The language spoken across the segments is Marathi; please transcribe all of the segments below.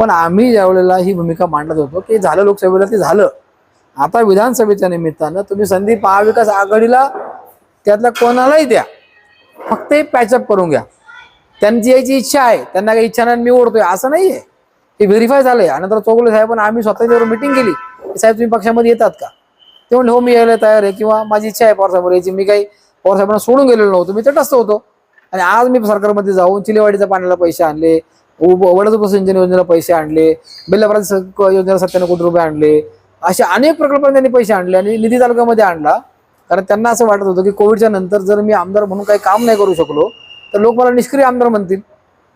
पण आम्ही ज्यावेळेला ही भूमिका मांडत होतो की झालं लोकसभेला ते झालं. आता विधानसभेच्या निमित्तानं तुम्ही संदीप महाविकास आघाडीला त्यातल्या कोणालाही द्या. फक्त हे पॅचअप करून घ्या. त्यांची यायची इच्छा आहे त्यांना काही इच्छा नाही आणि मी ओढतोय. असं नाहीये. हे व्हेरीफाय झालंय. आणि नंतर चौगुले साहेब आम्ही स्वतः मिटिंग केली. साहेब तुम्ही पक्षामध्ये येतात का? ते म्हणले हो मी यायला तयार आहे. किंवा माझी इच्छा आहे पवारसाहेब यायची. मी काही पवारसाहेबांना सोडून गेलेलो नव्हतो. मी तटस्थ होतो. आणि आज मी सरकारमध्ये जाऊन चिलेवाडीच्या पाण्याला पैसे आणले. वडद सिंचन योजनेला पैसे आणले बेल्लापरात योजनेला सत्त्याण्णव कोटी रुपये आणले असे अनेक प्रकल्पांना त्यांनी पैसे आणले आणि निधी तालुक्यामध्ये आणला. कारण त्यांना असं वाटत होतं की कोविडच्या नंतर जर मी आमदार म्हणून काही काम नाही करू शकलो तर लोक मला निष्क्रिय आमदार म्हणतील.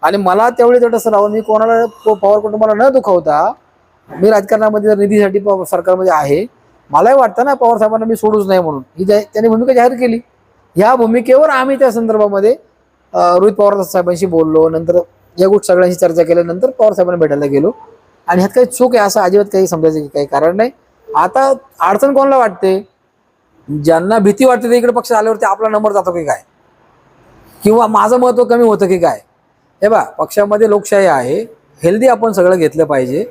आणि मला त्यावेळी तटस्थ राहून मी कोणाला पवार कुटुंबाला न दुखवता मी राजकारणामध्ये जर निधीसाठी प- सरकारमध्ये आहे मलाही वाटतं ना पवार साहेबांना मी सोडूच नाही म्हणून. ही त्यांनी भूमिका जाहीर केली. ह्या भूमिकेवर आम्ही त्या संदर्भामध्ये रोहित पवार साहेबांशी बोललो. नंतर या गोष्टी सगळ्यांशी चर्चा केल्यानंतर पवार साहेबांना भेटायला गेलो. आणि ह्यात काही चूक आहे असं अजिबात काही समजायचं काही कारण नाही. आता अडचण कोणाला वाटते? ज्यांना भीती वाटते ते इकडे पक्ष आल्यावरती आपला नंबर जातो की काय? किंवा माझं महत्त्व कमी होतं की काय? हे बा पक्षामध्ये लोकशाही आहे. हेल्दी आपण सगळं घेतलं पाहिजे.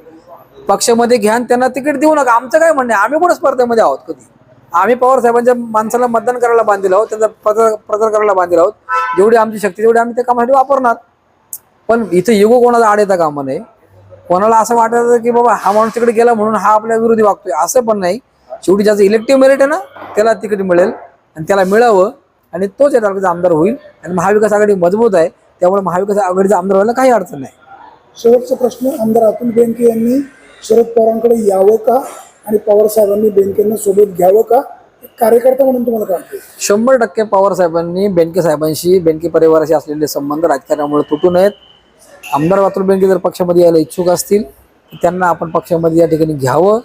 पक्षामध्ये घ्यान त्यांना तिकीट देऊ नका. आमचं काय म्हणणं आहे? आम्ही कुठं स्पर्धेमध्ये आहोत कधी? आम्ही पवार साहेबांच्या माणसाला मतदान करायला बांधलेलं आहोत त्यांचा प्रचार प्रचार करायला बांधील आहोत. जेवढी आमची शक्ती तेवढी आम्ही त्या कामासाठी वापरणार. पण इथं युगो कोणाला आड येता कामा नये कोणाला असं वाटायचं की बाबा हा माणूस तिकडे गेला म्हणून हा आपल्या विरोधी वागतोय? असं पण नाही. शेवटी ज्याचं इलेक्टिव्ह मेरिट आहे ना त्याला तिकीट मिळेल आणि त्याला मिळावं आणि तोच या तालुक्याचा आमदार होईल आणि महाविकास आघाडी मजबूत आहे. त्यामुळे महाविकास आघाडीचा आमदार व्हायला काही अडचण नाही. शेवटचा प्रश्न आमदार अतुल बेनके यांनी शरद पवारांकडे यावं का? आणि पवार साहेबांनी बेनकेंना सोबत घ्यावं का? एक कार्यकर्ता म्हणून तुम्हाला काय? शंभर टक्के पवार साहेबांनी बेनके साहेबांशी बेनके परिवाराशी असलेले संबंध राजकारणामुळे तुटू नयेत. आमदार वातुल बेंगे जर पक्षामध्ये यायला इच्छुक असतील तर त्यांना आपण पक्षामध्ये या ठिकाणी घ्यावं.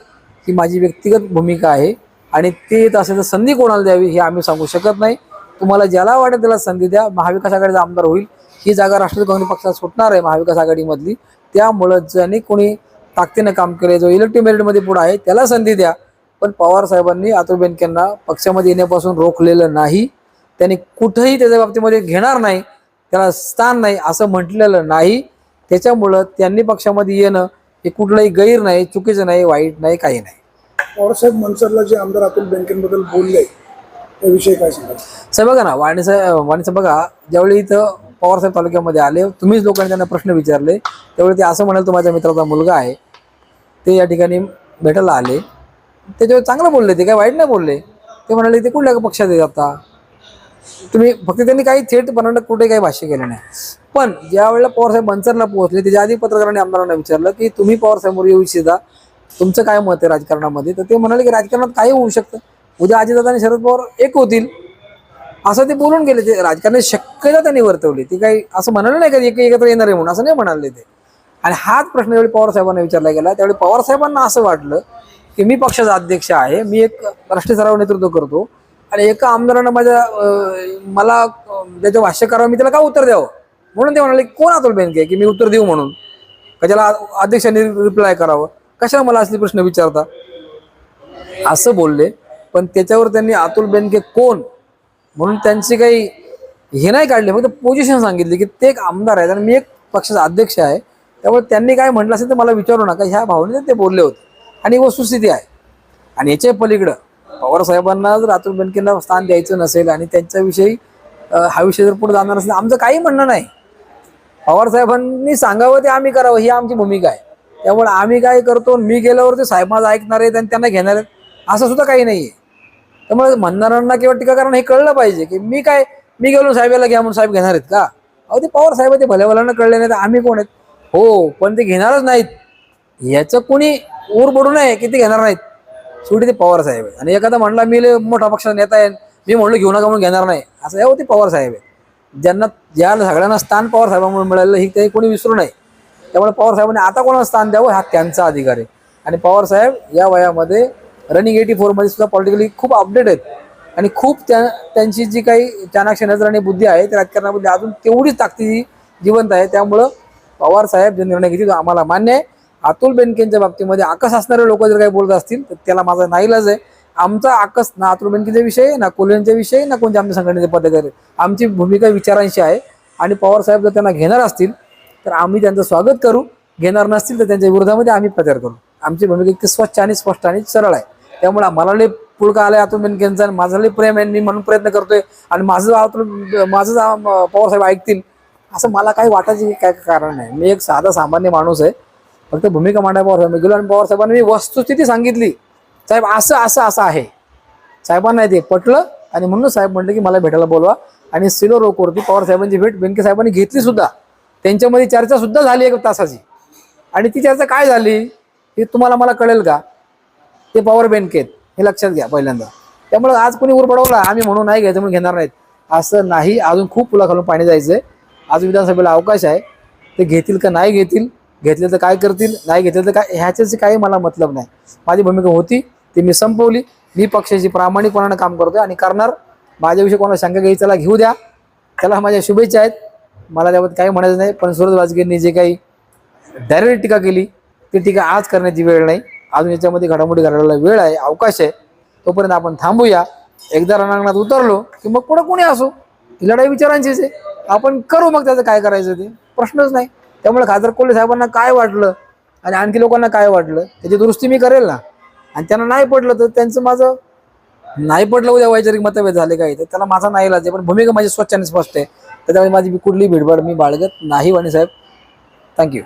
ही माझी व्यक्तिगत भूमिका आहे. आणि ते येत असेल तर संधी कोणाला द्यावी हे आम्ही सांगू शकत नाही. तुम्हाला ज्याला वाटेल त्याला संधी द्या. महाविकास आघाडीचा आमदार होईल. ही जागा राष्ट्रवादी काँग्रेस पक्षाला सुटणार आहे महाविकास आघाडीमधली. त्यामुळं ज्याने कोणी ताकदीनं काम केले जो इलेक्ट्रिक मेरिटमध्ये पुढे आहे त्याला संधी द्या. पण पवार साहेबांनी अतुल बेनकेंना पक्षामध्ये येण्यापासून रोखलेलं नाही. त्यांनी कुठंही त्याच्या बाबतीमध्ये घेणार नाही. त्याला स्थान नाही असं म्हटलेलं नाही. त्याच्यामुळं त्यांनी पक्षामध्ये येणं हे कुठलंही गैर नाही चुकीचं नाही वाईट नाही काही नाही. पवारसाहेब मनसरला जे आमदार अतुल बेनकेंबद्दल बोलले त्याविषयी काय सांगाल? साहेब बघा ना वाणी साहेब वाणी साहेब बघा ज्यावेळी इथं पवारसाहेब तालुक्यामध्ये आले तुम्हीच लोकांनी त्यांना प्रश्न विचारले त्यावेळी ते असं म्हणाल तो माझ्या मित्राचा मुलगा आहे. ते या ठिकाणी भेटायला आले. त्याच्यावर चांगलं बोलले ते काय वाईट नाही बोलले. ते म्हणाले ते कुठल्या पक्षात आहे आता? तुम्ही फक्त त्यांनी काही थेट बनवण्यात कुठे काही भाष्य केलं नाही. पण ज्या वेळेला पवारसाहेब मनसरला पोहोचले त्याच्या आधी पत्रकारांनी आमदारांना विचारलं की तुम्ही पवारसाहेबांवर येऊ इच्छिता तुमचं काय मत आहे राजकारणामध्ये? तर ते म्हणाले की राजकारणात काही होऊ शकतं. उद्या अजितदादा आणि शरद पवार एक होतील. असं ते बोलून गेले. ते राजकारणाची शक्यता त्यांनी वर्तवली. ती काही असं म्हणाले नाही का एक एकत्र येणार आहे म्हणून? असं नाही म्हणाले ते. आणि हाच प्रश्न ज्यावेळी पवारसाहेबांना विचारला गेला त्यावेळी पवारसाहेबांना असं वाटलं की मी पक्षाचा अध्यक्ष आहे मी एक राष्ट्रीय स्तरावर नेतृत्व करतो. आणि एका आमदारानं माझ्या मला ज्याचं त्याचं भाष्य करावं मी त्याला का उत्तर द्यावं? म्हणून ते म्हणाले कोण अतुल बेनके? की मी उत्तर देऊ म्हणून. का त्याला अध्यक्षांनी रिप्लाय करावं? कशाला मला असले प्रश्न विचारता? असं बोलले. पण त्याच्यावर त्यांनी अतुल बेनके कोण? म्हणून त्यांची काही हे नाही काढले. फक्त पोझिशन सांगितली की ते एक आमदार आहेत आणि मी एक पक्षाचा अध्यक्ष आहे. त्यामुळे त्यांनी काय म्हटलं असेल तर मला विचारू नका. ह्या भावनेने ते बोलले होते. आणि वस्तुस्थिती आहे. आणि याच्या पलीकडं पवार साहेबांना जर अतुल बेनकेंना स्थान द्यायचं नसेल आणि त्यांच्याविषयी हा विषय जर पुढे जाणार असेल आमचं काही म्हणणं नाही. पवारसाहेबांनी सांगावं ते आम्ही करावं ही आमची भूमिका आहे. त्यामुळे आम्ही काय करतो मी गेल्यावर ते साहेब माझं ऐकणार आहेत आणि त्यांना घेणार आहेत असं सुद्धा काही नाहीये त्यामुळे म्हणणाऱ्यांना किंवा टीकाकारांना हे कळलं पाहिजे की मी काय मी गेलो साहेबाला घ्या म्हणून साहेब घेणार आहेत का? अहो ते पवार साहेब ते भल्याभल्यानं कळले नाही तर आम्ही कोण आहेत? हो पण ते घेणारच नाहीत. याचं कोणी ऊर पडू नये की ते घेणार नाहीत? शेवटी ते पवार साहेब आहे आणि एखादा म्हणला मी मोठा पक्षाचा नेता आहे मी म्हणलं घेऊ नका म्हणून घेणार नाही. असं हे हो ते पवार साहेब आहे ज्यांना ज्या सगळ्यांना स्थान पवार साहेबांमुळे मिळालं ही काही कोणी विसरू नये. त्यामुळे पवार साहेबांनी आता कोणाला स्थान द्यावं हा त्यांचा अधिकार आहे. आणि पवार साहेब या वयामध्ये रनिंग एटी फोरमध्ये सुद्धा पॉलिटिकली खूप अपडेट आहेत. आणि खूप त्या त्यांची जी काही चाणाक्ष नजर आणि बुद्धी आहे त्या राजकारणामध्ये अजून तेवढीच ताकदी जिवंत आहे. त्यामुळं पवार साहेब जे निर्णय घेतील आम्हाला मान्य आहे. अतुल बेनकेंच्या बाबतीमध्ये आकस असणारे लोक जर काही बोलत असतील तर त्याला माझा नाईलाज आहे. आमचा आकस ना अतुल बेनकेंच्या विषय ना कोल्ह्यांच्या विषय ना कोणत्या आमच्या संघटनेचे पदाधिकारी. आमची भूमिका विचारांशी आहे. आणि पवार साहेब जर त्यांना घेणार असतील तर आम्ही त्यांचं स्वागत करू. घेणार नसतील तर त्यांच्या विरोधामध्ये आम्ही प्रचार करू. आमची भूमिका इतकी स्वच्छ आणि स्पष्ट आणि सरळ आहे. त्यामुळे मला लई पुळका आलाय अतुल बेनकेंचा आणि माझं लई प्रेम आहे मी म्हणून प्रयत्न करतोय. आणि माझं अतुल माझं पवारसाहेब ऐकतील असं मला काही वाटायचं काय कारण नाही मी एक साधा सामान्य माणूस आहे. फक्त भूमिका मांडाय पवारसाहेब मी गेलो आणि पवारसाहेबांनी मी वस्तुस्थिती सांगितली. साहेब असं असं असं आहे. साहेबांना ते पटलं आणि म्हणून साहेब म्हटलं की मला भेटायला बोलवा. आणि सिलो रोकवरती पवार साहेबांची भेट बेनके साहेबांनी घेतली सुद्धा. त्यांच्यामध्ये चर्चा सुद्धा झाली एक तासाची. आणि ती चर्चा काय झाली? हे तुम्हाला मला कळेल का? ते पवार बेनकेत हे लक्षात घ्या पहिल्यांदा. त्यामुळे आज कोणी उरबडवला. आम्ही म्हणून नाही घ्यायचं म्हणून घेणार नाहीत. असं नाही. अजून खूप पुलाखालून पाणी जायचंय. आज विधानसभेला अवकाश आहे. ते घेतील का नाही घेतील? घेतले तर काय करतील? नाही घेतले तर काय? ह्याच्याचे काही मला मतलब नाही. माझी भूमिका होती ती मी संपवली. मी पक्षाची प्रामाणिकपणानं काम करतोय आणि करणार. माझ्याविषयी कोणाला शंका घ्यायची त्याला घेऊ द्या. त्याला माझ्या शुभेच्छा आहेत. मला त्याबद्दल काही म्हणायचं नाही पण सुरज वाजगेंनी जे काही डायरेक्ट टीका केली ती टीका आज करण्याची वेळ नाही. अजून याच्यामध्ये घडामोडी घडायला वेळ आहे अवकाश आहे. तोपर्यंत आपण थांबूया. एकदा रणांगणात उतरलो की मग पुढं कोणी असो? ही लढाई विचारांचीच आहे. आपण करू मग त्याचं काय करायचं ते? प्रश्नच नाही. त्यामुळे खासदार कोल्हे साहेबांना काय वाटलं आणि आणखी लोकांना काय वाटलं त्याची दुरुस्ती मी करेल ना. आणि त्यांना नाही पडलं तर त्यांचं माझं नाही पडलं उद्या वैचारिक मतभेद झाले काही तर त्याला माझा नाही लाज पण भूमिका माझी स्वच्छ आणि स्पष्ट आहे. त्याच्यामुळे माझी कुठली भिडभाड मी बाळगत नाही वाणी साहेब. थँक्यू